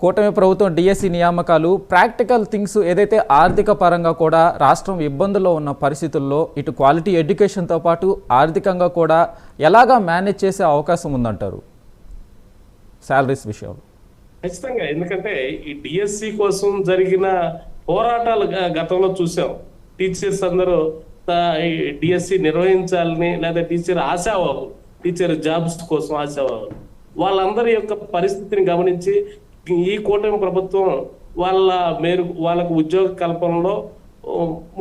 కూటమి ప్రభుత్వం డిఎస్సి నియామకాలు ప్రాక్టికల్ థింగ్స్ ఏదైతే ఆర్థిక పరంగా కూడా రాష్ట్రం ఇబ్బందుల్లో ఉన్న పరిస్థితుల్లో ఇటు క్వాలిటీ ఎడ్యుకేషన్తో పాటు ఆర్థికంగా కూడా ఎలాగా మేనేజ్ చేసే అవకాశం ఉందంటారు? శాలరీస్ విషయంలో. ఖచ్చితంగా. ఎందుకంటే ఈ డిఎస్సి కోసం జరిగిన పోరాటాలు గతంలో చూసాం. టీచర్స్ అందరూ డిఎస్సి నిర్వహించాలని లేదా టీచర్ ఆశావాహులు టీచర్ జాబ్స్ కోసం ఆశావాహులు వాళ్ళందరి యొక్క పరిస్థితిని గమనించి ఈ కూటమి ప్రభుత్వం వాళ్ళ మేరు వాళ్ళకు ఉద్యోగ కల్పనలో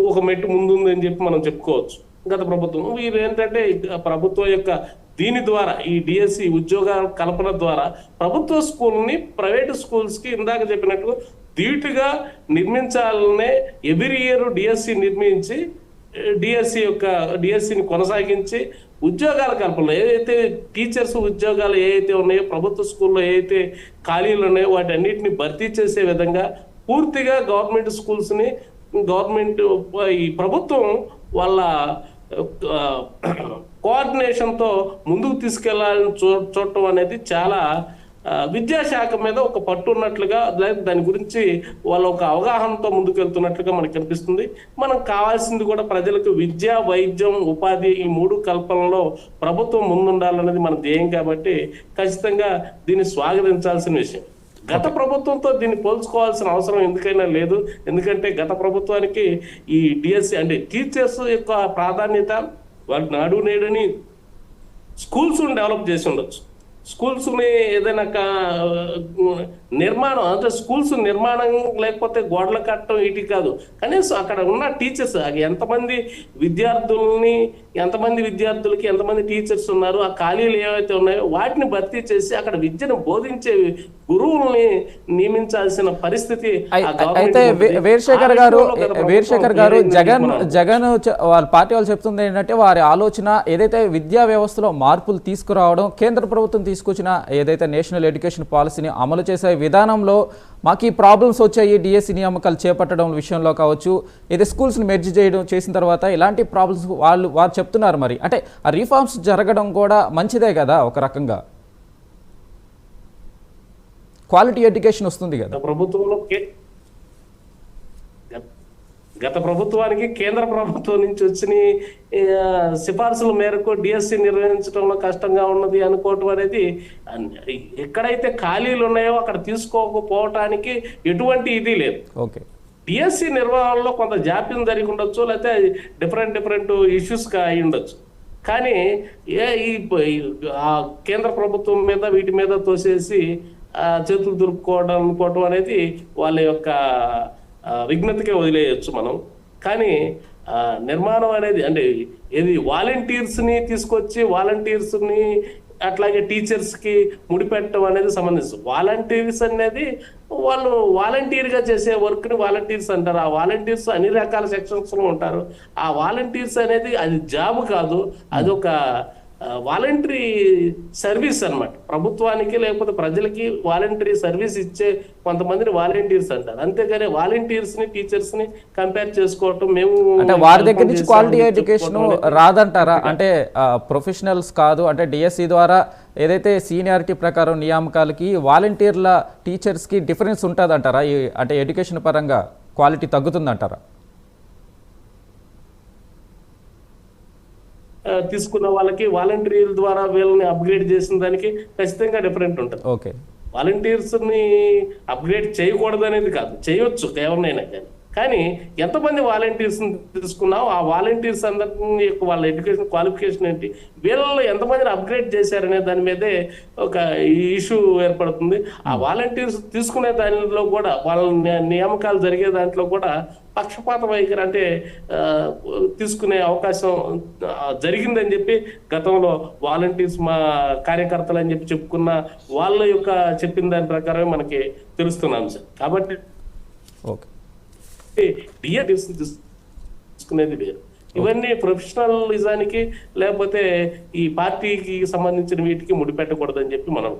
ఒక మెట్టు ముందుందని చెప్పి మనం చెప్పుకోవచ్చు. గత ప్రభుత్వం. వీరు ఏంటంటే ప్రభుత్వం యొక్క దీని ద్వారా ఈ డిఎస్సి ఉద్యోగ కల్పన ద్వారా ప్రభుత్వ స్కూల్ని ప్రైవేట్ స్కూల్స్కి ఇందాక చెప్పినట్టు ధీటుగా నిర్మించాలనే every year D S C నిర్మించి డిఎస్సి యొక్క డిఎస్సిని కొనసాగించి ఉద్యోగాల కల్పన ఏదైతే టీచర్స్ ఉద్యోగాలు ఏవైతే ఉన్నాయో ప్రభుత్వ స్కూల్లో ఏవైతే ఖాళీలు ఉన్నాయో వాటి అన్నిటిని భర్తీ చేసే విధంగా పూర్తిగా గవర్నమెంట్ స్కూల్స్ని గవర్నమెంట్ ఈ ప్రభుత్వం వాళ్ళ కోఆర్డినేషన్తో ముందుకు తీసుకెళ్ళాలని చూ చూడటం అనేది చాలా విద్యాశాఖ మీద ఒక పట్టు ఉన్నట్లుగా లేదా దాని గురించి వాళ్ళ ఒక అవగాహనతో ముందుకు వెళ్తున్నట్లుగా మనకు కనిపిస్తుంది. మనకు కావాల్సింది కూడా ప్రజలకు విద్య వైద్యం ఉపాధి ఈ మూడు కల్పనలో ప్రభుత్వం ముందుండాలన్నది మన ధ్యేయం కాబట్టి ఖచ్చితంగా దీన్ని స్వాగతించాల్సిన విషయం. గత ప్రభుత్వంతో దీన్ని పోల్చుకోవాల్సిన అవసరం ఎందుకైనా లేదు. ఎందుకంటే గత ప్రభుత్వానికి ఈ డిఎస్సి అంటే టీచర్స్ యొక్క ప్రాధాన్యత వాళ్ళు నాడు నేడని స్కూల్స్ డెవలప్ చేసి ఉండొచ్చు. స్కూల్స్ని ఏదైనా కా- నిర్మాణం అంటే స్కూల్స్ నిర్మాణం లేకపోతే గోడలు కట్టడం ఇటు కాదు. కనీసం అక్కడ ఉన్న టీచర్స్ ఎంతమంది విద్యార్థుల్ని ఎంతమంది విద్యార్థులకి ఎంతమంది టీచర్స్ ఉన్నారు ఆ ఖాళీలు ఏవైతే ఉన్నాయో వాటిని భర్తీ చేసి అక్కడ విద్యను బోధించే గురువుల్ని నియమించాల్సిన పరిస్థితి అయితే వీరశేఖర్ గారు వీరశేఖర్ గారు జగన్ జగన్ వాళ్ళ పార్టీ వాళ్ళు చెప్తుంది ఏంటంటే వారి ఆలోచన ఏదైతే విద్యా వ్యవస్థలో మార్పులు తీసుకురావడం కేంద్ర ప్రభుత్వం తీసుకొచ్చిన ఏదైతే నేషనల్ ఎడ్యుకేషన్ పాలసీని అమలు చేసే విధానంలో మాకు ఈ ప్రాబ్లమ్స్ వచ్చాయి డిఎస్సి నియామకాలు చేపట్టడం విషయంలో కావచ్చు. అయితే స్కూల్స్ని మెర్జ్ చేయడం చేసిన తర్వాత ఇలాంటి ప్రాబ్లమ్స్ వాళ్ళు వారు చెప్తున్నారు మరి. అంటే ఆ రిఫార్మ్స్ జరగడం కూడా మంచిదే కదా ఒక రకంగా? క్వాలిటీ ఎడ్యుకేషన్ వస్తుంది కదా. ప్రభుత్వంలో గత ప్రభుత్వానికి కేంద్ర ప్రభుత్వం నుంచి వచ్చిన సిఫార్సుల మేరకు డిఎస్సి నిర్వహించడంలో కష్టంగా ఉన్నది అనుకోవటం అనేది అన్- ఎక్కడైతే ఖాళీలు ఉన్నాయో అక్కడ తీసుకోకపోవటానికి ఎటువంటి ఇది లేదు. ఓకే. డిఎస్సి నిర్వహణలో కొంత జాప్యం జరిగి ఉండొచ్చు లేకపోతే డిఫరెంట్ డిఫరెంట్ ఇష్యూస్ అయి ఉండొచ్చు కానీ ఏ ఈ కేంద్ర ప్రభుత్వం మీద వీటి మీద తోసేసి చేతులు దురుపుకోవడం అనుకోవడం అనేది వాళ్ళ యొక్క విఘ్నతకే వదిలేయచ్చు మనం. కానీ నిర్మాణం అనేది అంటే ఏది వాలంటీర్స్ని తీసుకొచ్చి వాలంటీర్స్ని అట్లాగే టీచర్స్కి ముడిపెట్టడం అనేది సంబంధించి. వాలంటీర్స్ అనేది వాళ్ళు వాలంటీర్గా చేసే వర్క్ని వాలంటీర్స్ అంటారు. ఆ వాలంటీర్స్ అన్ని రకాల సెక్షన్స్లో ఉంటారు. ఆ వాలంటీర్స్ అనేది అది జాబ్ కాదు. అది ఒక వాలంటరీ సర్వీస్ అన్నమాట. ప్రభుత్వానికి లేకపోతే ప్రజలకి వాలంటరీ సర్వీస్ ఇచ్చే కొంతమందిని వాలంటీర్స్ అంటారు. అంతేగాని వాలంటీర్స్ని టీచర్స్ని కంపేర్ చేసుకోవటం మేము అంటే వారి దగ్గర నుంచి క్వాలిటీ ఎడ్యుకేషన్ రాదంటారా? అంటే ప్రొఫెషనల్స్ కాదు అంటే డిఎస్సి ద్వారా ఏదైతే సీనియారిటీ ప్రకారం నియామకాలకి వాలంటీర్ల టీచర్స్కి డిఫరెన్స్ ఉంటుందంటారా? ఈ అంటే ఎడ్యుకేషన్ పరంగా క్వాలిటీ తగ్గుతుందంటారా? తీసుకున్న వాళ్ళకి వాలంటీర్ల ద్వారా వీళ్ళని అప్గ్రేడ్ చేసిన దానికి ఖచ్చితంగా డిఫరెంట్ ఉంటుంది. ఓకే. వాలంటీర్స్ని అప్గ్రేడ్ చేయకూడదు అనేది కాదు. చేయొచ్చు ఎవరినైనా కానీ కానీ ఎంతమంది వాలంటీర్స్ తీసుకున్నావు? ఆ వాలంటీర్స్ అందరినీ యొక్క వాళ్ళ ఎడ్యుకేషన్ క్వాలిఫికేషన్ ఏంటి? వీళ్ళలో ఎంతమందిని అప్గ్రేడ్ చేశారనే దాని మీదే ఒక ఇష్యూ ఏర్పడుతుంది. ఆ వాలంటీర్స్ తీసుకునే దానిలో కూడా వాళ్ళ నియామకాలు జరిగే దాంట్లో కూడా పక్షపాత వైఖరి అంటే తీసుకునే అవకాశం జరిగిందని చెప్పి గతంలో వాలంటీర్స్ మా కార్యకర్తలు అని చెప్పి చెప్పుకున్న వాళ్ళ యొక్క చెప్పిన దాని ప్రకారమే మనకి తెలుస్తున్న అంశం కాబట్టి ఓకే. డిఏ తీసుకునేది వేరు ఇవన్నీ ప్రొఫెషనలిజానికి లేకపోతే ఈ పార్టీకి సంబంధించిన వీటికి ముడిపెట్టకూడదని చెప్పి మనం